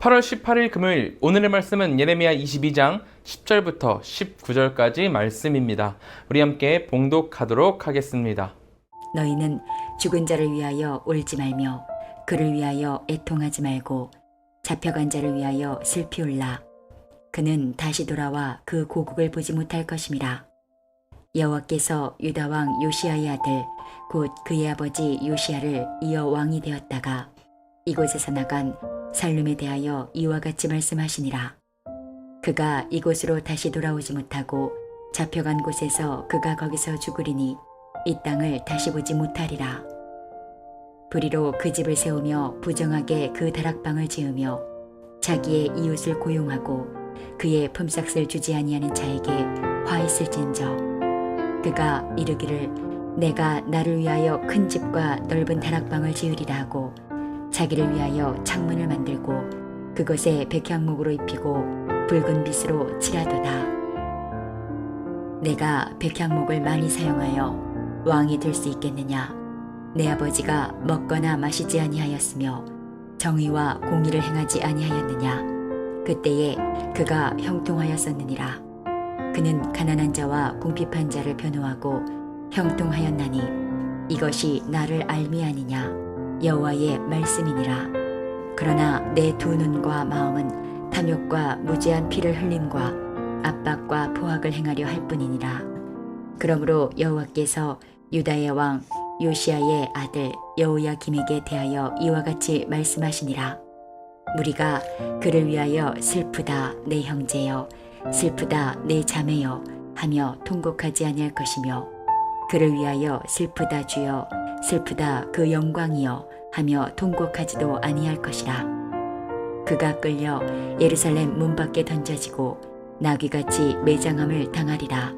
8월 18일 금요일 오늘의 말씀은 예레미야 22장 10절부터 19절까지 말씀입니다. 우리 함께 봉독하도록 하겠습니다. 너희는 죽은 자를 위하여 울지 말며 그를 위하여 애통하지 말고 잡혀간 자를 위하여 슬피 울라 그는 다시 돌아와 그 고국을 보지 못할 것임이라 여호와께서 유다 왕 요시아의 아들 곧 그의 아버지 요시아를 이어 왕이 되었다가 이곳에서 나간 살룸에 대하여 이와 같이 말씀하시니라 그가 이곳으로 다시 돌아오지 못하고 잡혀간 곳에서 그가 거기서 죽으리니 이 땅을 다시 보지 못하리라. 불의로 그 집을 세우며 부정하게 그 다락방을 지으며 자기의 이웃을 고용하고 그의 품삯을 주지 아니하는 자에게 화 있을진저 그가 이르기를 내가 나를 위하여 큰 집과 넓은 다락방을 지으리라 하고 자기를 위하여 창문을 만들고 그것에 백향목으로 입히고 붉은 빛으로 칠하도다 내가 백향목을 많이 사용하여 왕이 될 수 있겠느냐? 내 아버지가 먹거나 마시지 아니하였으며 정의와 공의를 행하지 아니하였느냐? 그때에 그가 형통하였었느니라. 그는 가난한 자와 궁핍한 자를 변호하고 형통하였나니 이것이 나를 알미 아니냐? 여호와의 말씀이니라. 그러나 내 두 눈과 마음은 탐욕과 무제한 피를 흘림과 압박과 포악을 행하려 할 뿐이니라. 그러므로 여호와께서 유다의 왕 요시아의 아들 여호야김에게 대하여 이와 같이 말씀하시니라 무리가 그를 위하여 슬프다 내 형제여 슬프다 내 자매여 하며 통곡하지 아니할 것이며 그를 위하여 슬프다 주여 슬프다 그 영광이여 하며 통곡하지도 아니할 것이라 그가 끌려 예루살렘 문 밖에 던져지고 나귀같이 매장함을 당하리라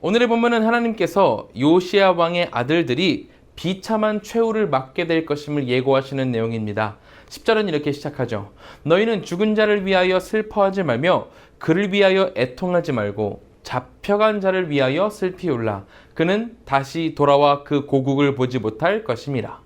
오늘의 본문은 하나님께서 요시아 왕의 아들들이 비참한 최후를 맞게 될 것임을 예고하시는 내용입니다. 10절은 이렇게 시작하죠. 너희는 죽은 자를 위하여 슬퍼하지 말며 그를 위하여 애통하지 말고 잡혀간 자를 위하여 슬피 울라. 그는 다시 돌아와 그 고국을 보지 못할 것임이라.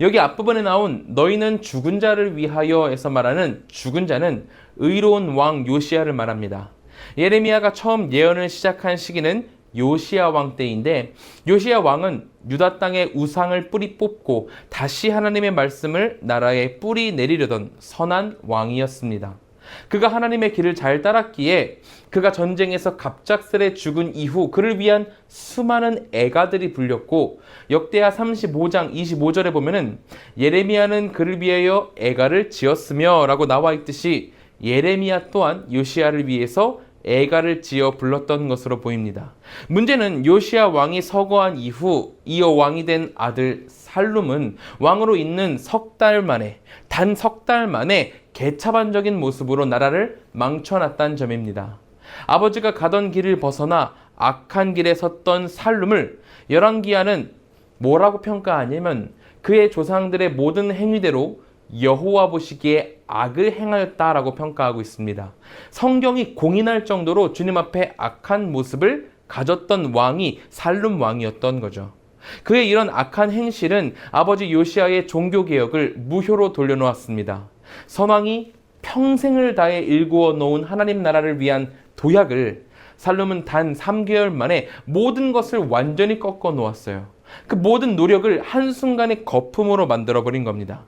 여기 앞부분에 나온 너희는 죽은 자를 위하여에서 말하는 죽은 자는 의로운 왕 요시아를 말합니다. 예레미야가 처음 예언을 시작한 시기는 요시아 왕 때인데 요시아 왕은 유다 땅에 우상을 뿌리 뽑고 다시 하나님의 말씀을 나라에 뿌리 내리려던 선한 왕이었습니다. 그가 하나님의 길을 잘 따랐기에 그가 전쟁에서 갑작스레 죽은 이후 그를 위한 수많은 애가들이 불렸고 역대하 35장 25절에 보면은 예레미야는 그를 위하여 애가를 지었으며라고 나와 있듯이 예레미야 또한 요시아를 위해서 애가를 지어 불렀던 것으로 보입니다. 문제는 요시아 왕이 서거한 이후 이어 왕이 된 아들 살룸은 왕으로 있는 석 달 만에 단 석 달 만에 개차반적인 모습으로 나라를 망쳐놨다는 점입니다. 아버지가 가던 길을 벗어나 악한 길에 섰던 살룸을 열왕기하는 뭐라고 평가하냐면 그의 조상들의 모든 행위대로 여호와 보시기에 악을 행하였다라고 평가하고 있습니다. 성경이 공인할 정도로 주님 앞에 악한 모습을 가졌던 왕이 살룸 왕이었던 거죠. 그의 이런 악한 행실은 아버지 요시아의 종교 개혁을 무효로 돌려놓았습니다. 선왕이 평생을 다해 일구어 놓은 하나님 나라를 위한 도약을 살룸은 단 3개월 만에 모든 것을 완전히 꺾어 놓았어요. 그 모든 노력을 한순간에 거품으로 만들어 버린 겁니다.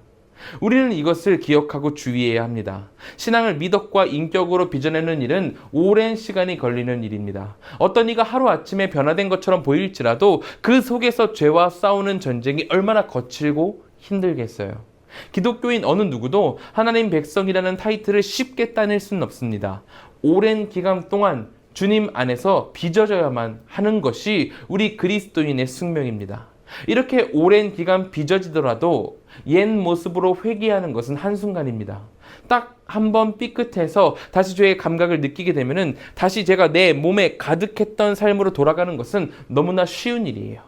우리는 이것을 기억하고 주의해야 합니다. 신앙을 미덕과 인격으로 빚어내는 일은 오랜 시간이 걸리는 일입니다. 어떤 이가 하루아침에 변화된 것처럼 보일지라도 그 속에서 죄와 싸우는 전쟁이 얼마나 거칠고 힘들겠어요. 기독교인 어느 누구도 하나님 백성이라는 타이틀을 쉽게 따낼 수는 없습니다. 오랜 기간 동안 주님 안에서 빚어져야만 하는 것이 우리 그리스도인의 숙명입니다. 이렇게 오랜 기간 빚어지더라도 옛 모습으로 회귀하는 것은 한순간입니다. 딱 한 번 삐끗해서 다시 죄의 감각을 느끼게 되면은 다시 제가 내 몸에 가득했던 삶으로 돌아가는 것은 너무나 쉬운 일이에요.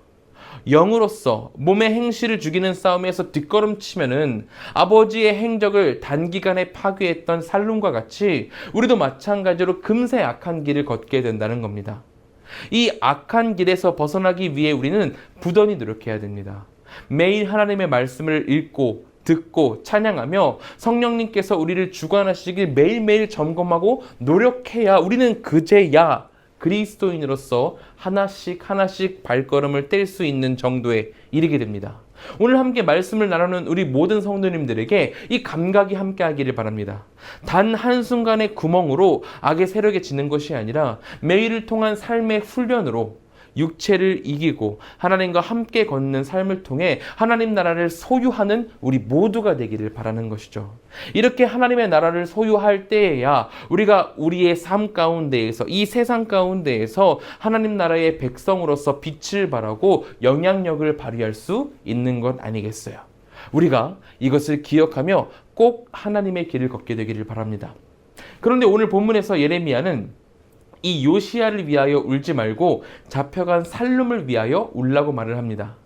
영으로서 몸의 행실을 죽이는 싸움에서 뒷걸음치면은 아버지의 행적을 단기간에 파괴했던 살룸과 같이 우리도 마찬가지로 금세 악한 길을 걷게 된다는 겁니다. 이 악한 길에서 벗어나기 위해 우리는 부단히 노력해야 됩니다. 매일 하나님의 말씀을 읽고 듣고 찬양하며 성령님께서 우리를 주관하시길 매일매일 점검하고 노력해야 우리는 그제야 그리스도인으로서 하나씩 하나씩 발걸음을 뗄 수 있는 정도에 이르게 됩니다. 오늘 함께 말씀을 나누는 우리 모든 성도님들에게 이 감각이 함께 하기를 바랍니다. 단 한순간의 구멍으로 악의 세력에 지는 것이 아니라 매일을 통한 삶의 훈련으로 육체를 이기고 하나님과 함께 걷는 삶을 통해 하나님 나라를 소유하는 우리 모두가 되기를 바라는 것이죠. 이렇게 하나님의 나라를 소유할 때에야 우리가 우리의 삶 가운데에서 이 세상 가운데에서 하나님 나라의 백성으로서 빛을 발하고 영향력을 발휘할 수 있는 것 아니겠어요. 우리가 이것을 기억하며 꼭 하나님의 길을 걷게 되기를 바랍니다. 그런데 오늘 본문에서 예레미야는 이 요시야를 위하여 울지 말고 잡혀간 살룸을 위하여 울라고 말을 합니다.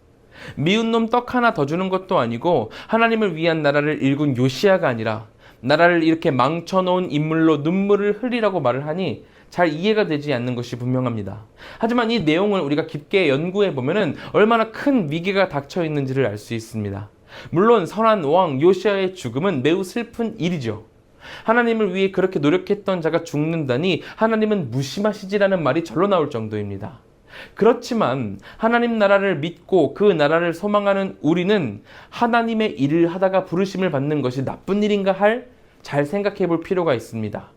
미운 놈 떡 하나 더 주는 것도 아니고 하나님을 위한 나라를 일군 요시야가 아니라 나라를 이렇게 망쳐놓은 인물로 눈물을 흘리라고 말을 하니 잘 이해가 되지 않는 것이 분명합니다. 하지만 이 내용을 우리가 깊게 연구해 보면은 얼마나 큰 위기가 닥쳐 있는지를 알 수 있습니다. 물론 선한 왕 요시야의 죽음은 매우 슬픈 일이죠. 하나님을 위해 그렇게 노력했던 자가 죽는다니 하나님은 무심하시지라는 말이 절로 나올 정도입니다. 그렇지만 하나님 나라를 믿고 그 나라를 소망하는 우리는 하나님의 일을 하다가 부르심을 받는 것이 나쁜 일인가 할 잘 생각해 볼 필요가 있습니다.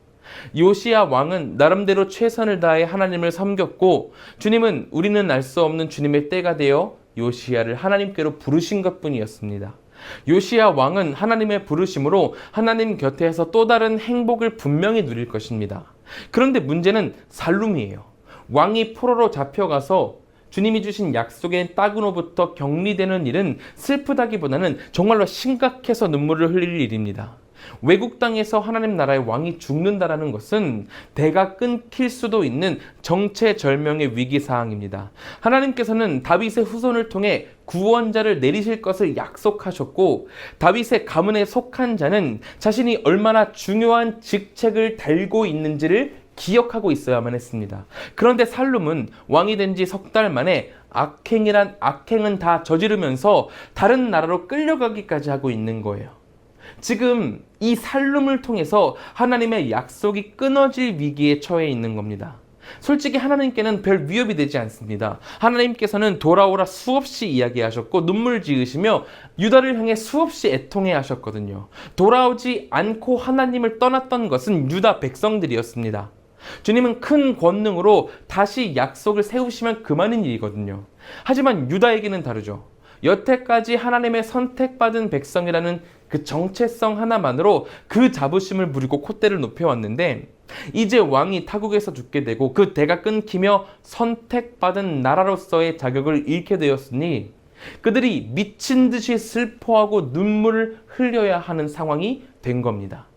요시야 왕은 나름대로 최선을 다해 하나님을 섬겼고 주님은 우리는 알 수 없는 주님의 때가 되어 요시야를 하나님께로 부르신 것뿐이었습니다. 요시야 왕은 하나님의 부르심으로 하나님 곁에서 또 다른 행복을 분명히 누릴 것입니다. 그런데 문제는 살룸이에요. 왕이 포로로 잡혀가서 주님이 주신 약속의 따구로부터 격리되는 일은 슬프다기보다는 정말로 심각해서 눈물을 흘릴 일입니다. 외국 땅에서 하나님 나라의 왕이 죽는다라는 것은 대가 끊길 수도 있는 정체절명의 위기 사항입니다. 하나님께서는 다윗의 후손을 통해 구원자를 내리실 것을 약속하셨고 다윗의 가문에 속한 자는 자신이 얼마나 중요한 직책을 달고 있는지를 기억하고 있어야만 했습니다. 그런데 살룸은 왕이 된 지 석 달 만에 악행이란 악행은 다 저지르면서 다른 나라로 끌려가기까지 하고 있는 거예요. 지금 이 살룸을 통해서 하나님의 약속이 끊어질 위기에 처해 있는 겁니다. 솔직히 하나님께는 별 위협이 되지 않습니다. 하나님께서는 돌아오라 수없이 이야기하셨고 눈물 지으시며 유다를 향해 수없이 애통해 하셨거든요. 돌아오지 않고 하나님을 떠났던 것은 유다 백성들이었습니다. 주님은 큰 권능으로 다시 약속을 세우시면 그만인 일이거든요. 하지만 유다에게는 다르죠. 여태까지 하나님의 선택받은 백성이라는 그 정체성 하나만으로 그 자부심을 부리고 콧대를 높여왔는데 이제 왕이 타국에서 죽게 되고 그 대가 끊기며 선택받은 나라로서의 자격을 잃게 되었으니 그들이 미친 듯이 슬퍼하고 눈물을 흘려야 하는 상황이 된 겁니다.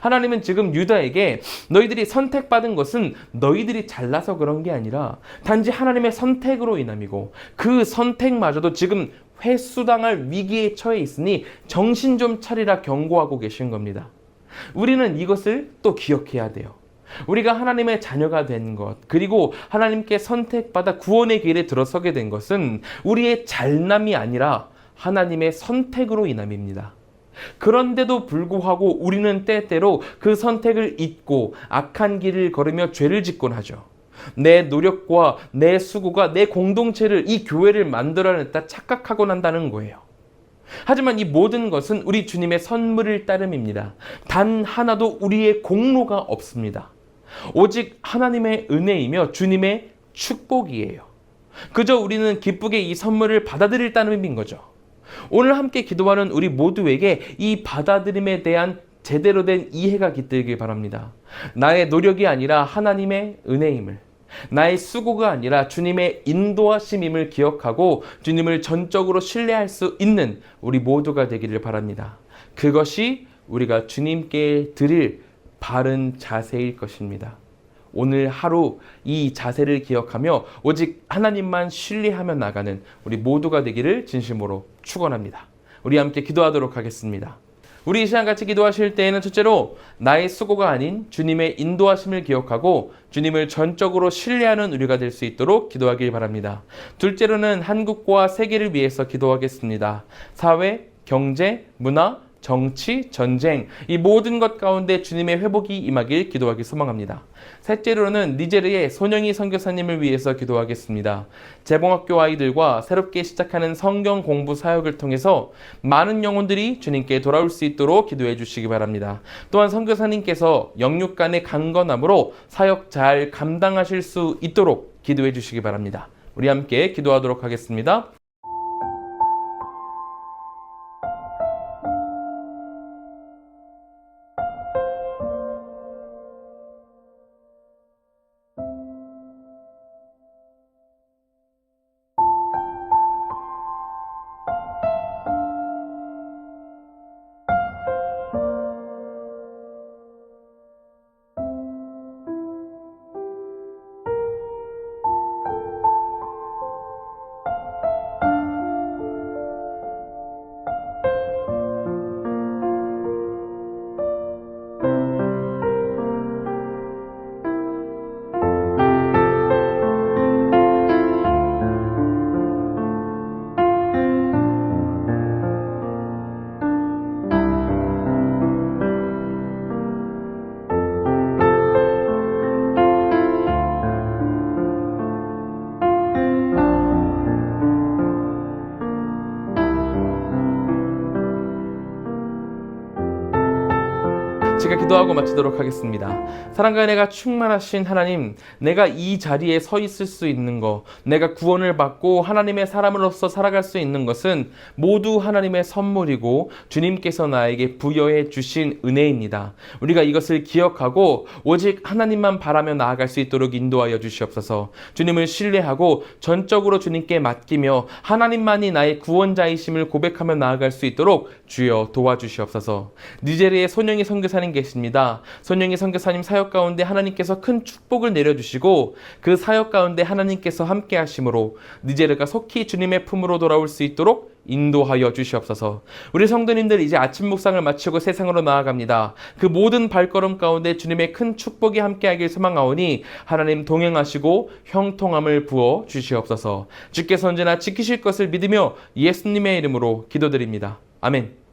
하나님은 지금 유다에게 너희들이 선택받은 것은 너희들이 잘나서 그런 게 아니라 단지 하나님의 선택으로 인함이고 그 선택마저도 지금 회수당할 위기에 처해 있으니 정신 좀 차리라 경고하고 계신 겁니다. 우리는 이것을 또 기억해야 돼요. 우리가 하나님의 자녀가 된 것, 그리고 하나님께 선택받아 구원의 길에 들어서게 된 것은 우리의 잘남이 아니라 하나님의 선택으로 인함입니다. 그런데도 불구하고 우리는 때때로 그 선택을 잊고 악한 길을 걸으며 죄를 짓곤 하죠. 내 노력과 내 수고가 내 공동체를 이 교회를 만들어냈다 착각하곤 한다는 거예요. 하지만 이 모든 것은 우리 주님의 선물을 따름입니다. 단 하나도 우리의 공로가 없습니다. 오직 하나님의 은혜이며 주님의 축복이에요. 그저 우리는 기쁘게 이 선물을 받아들일 따름인 거죠. 오늘 함께 기도하는 우리 모두에게 이 받아들임에 대한 제대로 된 이해가 깃들길 바랍니다. 나의 노력이 아니라 하나님의 은혜임을, 나의 수고가 아니라 주님의 인도하심임을 기억하고 주님을 전적으로 신뢰할 수 있는 우리 모두가 되기를 바랍니다. 그것이 우리가 주님께 드릴 바른 자세일 것입니다. 오늘 하루 이 자세를 기억하며 오직 하나님만 신뢰하며 나가는 우리 모두가 되기를 진심으로 축원합니다. 우리 함께 기도하도록 하겠습니다. 우리 이 시간 같이 기도하실 때에는 첫째로 나의 수고가 아닌 주님의 인도하심을 기억하고 주님을 전적으로 신뢰하는 우리가 될 수 있도록 기도하길 바랍니다. 둘째로는 한국과 세계를 위해서 기도하겠습니다. 사회, 경제, 문화, 정치, 전쟁 이 모든 것 가운데 주님의 회복이 임하길 기도하기 소망합니다. 셋째로는 니제르의 손영희 선교사님을 위해서 기도하겠습니다. 재봉학교 아이들과 새롭게 시작하는 성경 공부 사역을 통해서 많은 영혼들이 주님께 돌아올 수 있도록 기도해 주시기 바랍니다. 또한 선교사님께서 영육 간의 강건함으로 사역 잘 감당하실 수 있도록 기도해 주시기 바랍니다. 우리 함께 기도하도록 하겠습니다. 기도하고 마치도록 하겠습니다. 사랑과 은혜가 충만하신 하나님, 내가 이 자리에 서 있을 수 있는 것, 내가 구원을 받고 하나님의 사람으로서 살아갈 수 있는 것은 모두 하나님의 선물이고 주님께서 나에게 부여해 주신 은혜입니다. 우리가 이것을 기억하고 오직 하나님만 바라며 나아갈 수 있도록 인도하여 주시옵소서. 주님을 신뢰하고 전적으로 주님께 맡기며 하나님만이 나의 구원자이심을 고백하며 나아갈 수 있도록 주여 도와주시옵소서. 니제리의 손영희 선교사님 계 십니다. 손영희 선교사님 사역 가운데 하나님께서 큰 축복을 내려주시고 그 사역 가운데 하나님께서 함께 하심으로 니제르가 속히 주님의 품으로 돌아올 수 있도록 인도하여 주시옵소서. 우리 성도님들 이제 아침 묵상을 마치고 세상으로 나아갑니다. 그 모든 발걸음 가운데 주님의 큰 축복이 함께하길 소망하오니 하나님 동행하시고 형통함을 부어 주시옵소서. 주께서 언제나 지키실 것을 믿으며 예수님의 이름으로 기도드립니다. 아멘.